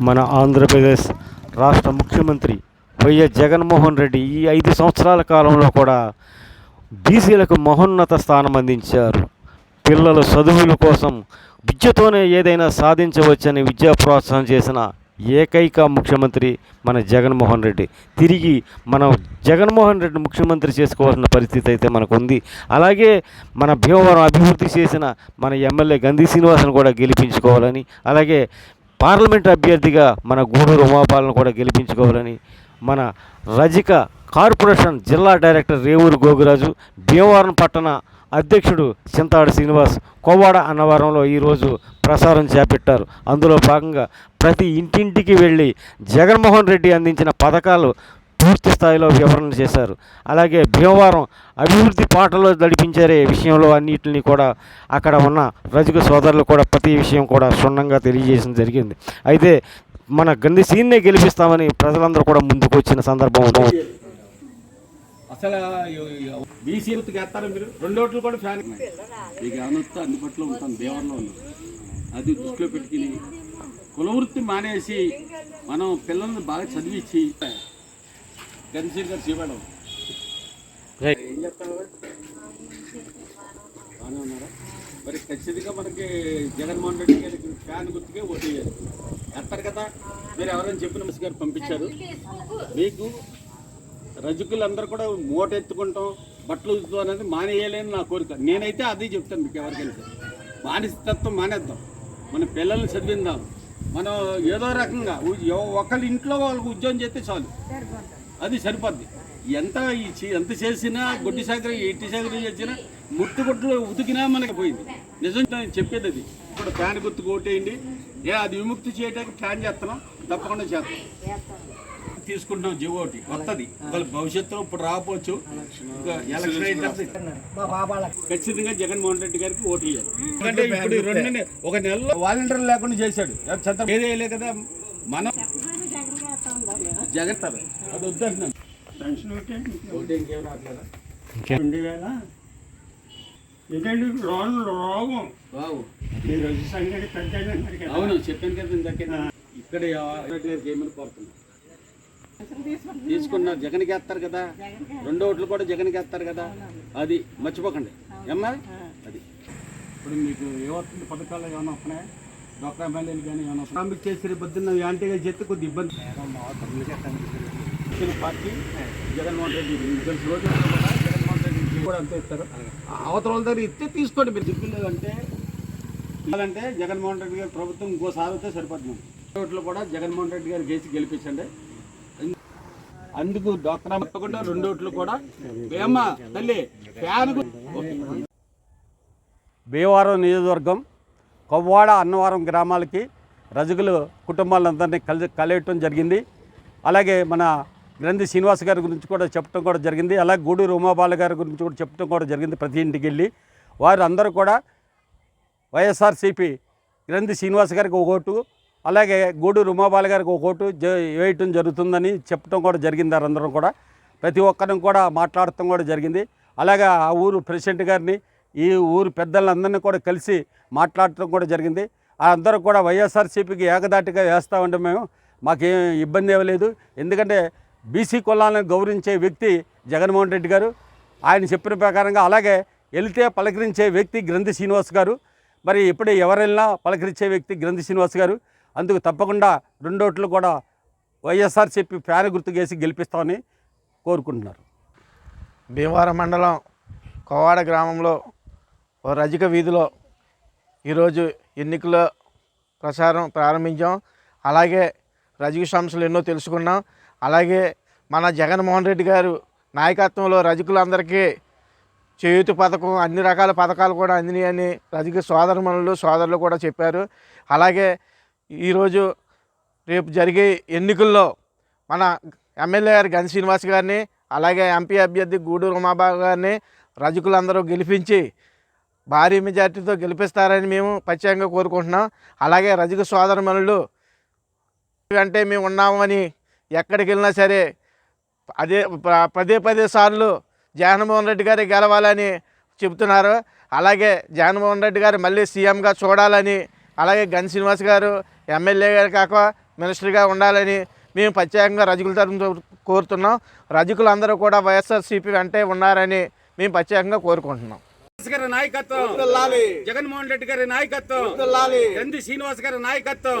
మన ఆంధ్రప్రదేశ్ రాష్ట్ర ముఖ్యమంత్రి వైఎస్ జగన్మోహన్ రెడ్డి ఈ ఐదు సంవత్సరాల కాలంలో కూడా బీసీలకు మహోన్నత స్థానం అందించారు. పిల్లల చదువుల కోసం విద్యతోనే ఏదైనా సాధించవచ్చని విద్యా ప్రోత్సాహం చేసిన ఏకైక ముఖ్యమంత్రి మన జగన్మోహన్ రెడ్డి. తిరిగి మనం జగన్మోహన్ రెడ్డి ముఖ్యమంత్రి చేసుకోవాల్సిన పరిస్థితి అయితే మనకు ఉంది అలాగే మన భీమవరం అభివృద్ధి చేసిన మన ఎమ్మెల్యే గంధి శ్రీనివాసన్ కూడా గెలిపించుకోవాలని అలాగే పార్లమెంట్ అభ్యర్థిగా మన గూడూరు ఉమాపాలను కూడా గెలిపించుకోవాలని మన రజిక కార్పొరేషన్ జిల్లా డైరెక్టర్ రేవూరు గోగురాజు భీమవరం పట్టణ అధ్యక్షుడు చింతాడు శ్రీనివాస్ కోవాడ అన్నవరంలో ఈరోజు ప్రసారం చేపట్టారు. అందులో భాగంగా ప్రతి ఇంటింటికి వెళ్ళి జగన్మోహన్ రెడ్డి అందించిన పథకాలు పూర్తి స్థాయిలో వివరణ చేశారు. అలాగే భీమవరం అభివృద్ధి పాటలో నడిపించే విషయంలో అన్నిటిని కూడా అక్కడ ఉన్న రజక సోదరులు కూడా ప్రతి విషయం కూడా క్షుణ్ణంగా తెలియజేయడం జరిగింది. అయితే మన గంది సీన్నే గెలిపిస్తామని ప్రజలందరూ కూడా ముందుకు వచ్చిన సందర్భం. అసలు బీసీ వృత్తికి వేస్తారా మీరు? రెండు ఓట్లు కూడా ఫ్యాన్. మీకు ఏమన్నా అందుబాటులో ఉంటాను దేవరంలో ఉంది అది దృష్టిలో పెట్టుకుని కుల వృత్తి మానేసి మనం పిల్లల్ని బాగా చదివించి గన్సీర్ గారు చేయడం ఏం చెప్తాను బాగానే ఉన్నారా? మరి ఖచ్చితంగా మనకి జగన్మోహన్ రెడ్డి గారికి ఫ్యాన్ గుర్తుకే ఓటు వేయాలి వేస్తారు కదా? మీరు ఎవరైనా చెప్పిన మిస్ గారు పంపించారు. మీకు రజకులందరూ కూడా మూట ఎత్తుకుంటాం బట్టలు ఉతుకుతాం అనేది మానేయాలని నా కోరిక. నేనైతే అది చెప్తాను మీకు ఎవరికైనా మానసికత్వం మానేద్దాం. మన పిల్లల్ని చదివిందాం. మనం ఏదో రకంగా ఒకళ్ళ ఇంట్లో వాళ్ళకి ఉద్యోగం చేస్తే చాలు. అది సరిపోద్ది. ఎంత ఎంత చేసినా గొడ్డి సాగర ఎట్టి సాగర చేసినా ముట్టు గుడ్లు ఉతికినా మనకి పోయింది. నిజం నేను చెప్పేది అది. ఇప్పుడు ఫ్యాన్ గుర్తు కొట్టేయండి ఏ అది విముక్తి చేయడానికి ప్లాన్ చేస్తున్నాం. తప్పకుండా చేస్తాం. తీసుకుంటున్నాం జివో ఒకటి. వస్తుంది వాళ్ళ భవిష్యత్తులో ఇప్పుడు ఎలక్షన్ అయినప్పుడు ఖచ్చితంగా జగన్మోహన్ రెడ్డి గారికి ఓటు ఎందుకంటే ఇప్పుడు రెండు ఒక నెలలో వాలంటీర్ లేకుండా చేశాడు. చంద్ర కదా? మనం జగన్. అది వద్దంటున్నాను ఇంకేం రావట్లేదా రెండు వేల ఇదండి రోగం రోగం బావు మీరు వచ్చి సంగతి పెద్ద అవును చెప్పాను కదా ఇందాకే. ఇక్కడ ఏమని కోరుతున్నా తీసుకున్నారు జగన్కి వేస్తారు కదా. రెండు ఓట్లు కూడా జగన్కి వేస్తారు కదా. అది మర్చిపోకండి. ఏమ్మా? అది. ఇప్పుడు మీకు ఏమవుతుంది పథకాలు ఏమైనా వస్తున్నాయా? డాక్టర్ ఎమ్మెల్యేలు కానీ ఏమైనా చేసే పొద్దున్న యాంటీగా చేస్తే కొద్ది ఇబ్బంది. ఇచ్చిన పార్టీ జగన్మోహన్ రెడ్డి తెలుసు రోజు కూడా జగన్మోహన్ రెడ్డి కూడా అంతే ఇస్తారు. అవతల వాళ్ళ దగ్గర ఇస్తే తీసుకోండి మీరు. చెప్పలేదు అంటే అంటే జగన్మోహన్ రెడ్డి గారి ప్రభుత్వం ఇంకోసారి వస్తే సరిపోతుంది. ఓట్లు కూడా జగన్మోహన్ రెడ్డి గారు చేసి గెలిపించండి. అందుకు డాక్టర్ తప్పకుండా రెండు ఓట్లు కూడా. ఏమ్మా తల్లి ఫ్యాన్ భీమవరం నియోజకవర్గం కొవ్వాడ అన్నవరం గ్రామాలకి రజకులు కుటుంబాలందరినీ కలి కలియటం జరిగింది. అలాగే మన గ్రంథి శ్రీనివాస్ గారి గురించి కూడా చెప్పడం కూడా జరిగింది. అలాగే గూడూరు ఉమాబాల గారి గురించి కూడా చెప్పడం కూడా జరిగింది ప్రతి ఇంటికి వెళ్ళి. వారు అందరూ కూడా వైఎస్ఆర్సీపీ గ్రంథి శ్రీనివాస్ గారికి ఒక ఓటు అలాగే గూడూరు ఉమాబాల గారికి ఒక ఓటు వేయటం జరుగుతుందని చెప్పడం కూడా జరిగింది వారందరం కూడా. ప్రతి ఒక్కరిని కూడా మాట్లాడటం కూడా జరిగింది. అలాగే ఆ ఊరు ప్రెసిడెంట్ గారిని ఈ ఊరు పెద్దలందరినీ కూడా కలిసి మాట్లాడటం కూడా జరిగింది. ఆ అందరూ కూడా వైఎస్ఆర్సీపీకి ఏకదాటిగా వేస్తామంటే మేము మాకేం ఇబ్బంది ఏమీ లేదు. ఎందుకంటే బీసీ కులాలను గౌరవించే వ్యక్తి జగన్మోహన్ రెడ్డి గారు. ఆయన చెప్పిన ప్రకారంగా అలాగే వెళ్తే పలకరించే వ్యక్తి గ్రంథి శ్రీనివాస్ గారు. మరి ఇప్పుడు ఎవరైనా పలకరించే వ్యక్తి గ్రంథి శ్రీనివాస్ గారు. అందుకు తప్పకుండా రెండోట్లు కూడా వైఎస్ఆర్ చెప్పి ఫ్యాన్ గుర్తుకేసి గెలిపిస్తామని కోరుకుంటున్నారు. భీమవరం మండలం కోవాడ గ్రామంలో ఓ రజిక వీధిలో ఈరోజు ఎన్నికల ప్రచారం ప్రారంభించాం. అలాగే రజిక సంస్థలు ఎన్నో తెలుసుకున్నాం. అలాగే మన జగన్మోహన్ రెడ్డి గారు నాయకత్వంలో రజకులందరికీ చేయూతి పథకం అన్ని రకాల పథకాలు కూడా అందినాయని రజక సోదరమణులు సోదరులు కూడా చెప్పారు. అలాగే ఈరోజు రేపు జరిగే ఎన్నికల్లో మన ఎమ్మెల్యే గారు గని శ్రీనివాస్ గారిని అలాగే ఎంపీ అభ్యర్థి గూడూరు ఉమాబాబు గారిని రజకులందరూ గెలిపించి భారీ మెజార్టీతో గెలిపిస్తారని మేము ప్రత్యేకంగా కోరుకుంటున్నాం. అలాగే రజక సోదరమణులు అంటే మేము ఉన్నామని ఎక్కడికి వెళ్ళినా సరే అదే ప- పదే పదే సార్లు జగన్మోహన్ రెడ్డి గారి గెలవాలని చెబుతున్నారు అలాగే జగన్మోహన్ రెడ్డి గారు మళ్ళీ సీఎంగా చూడాలని అలాగే గన్ శ్రీనివాస్ గారు ఎమ్మెల్యే గారు కాక మినిస్టర్గా ఉండాలని మేము ప్రత్యేకంగా రజకుల తరఫున కోరుతున్నాం. రజకులందరూ కూడా వైఎస్ఆర్సీపీ వెంటే ఉన్నారని మేము ప్రత్యేకంగా కోరుకుంటున్నాం. గారి నాయకత్వం జగన్మోహన్ రెడ్డి గారి నాయకత్వం శ్రీనివాస్ గారి నాయకత్వం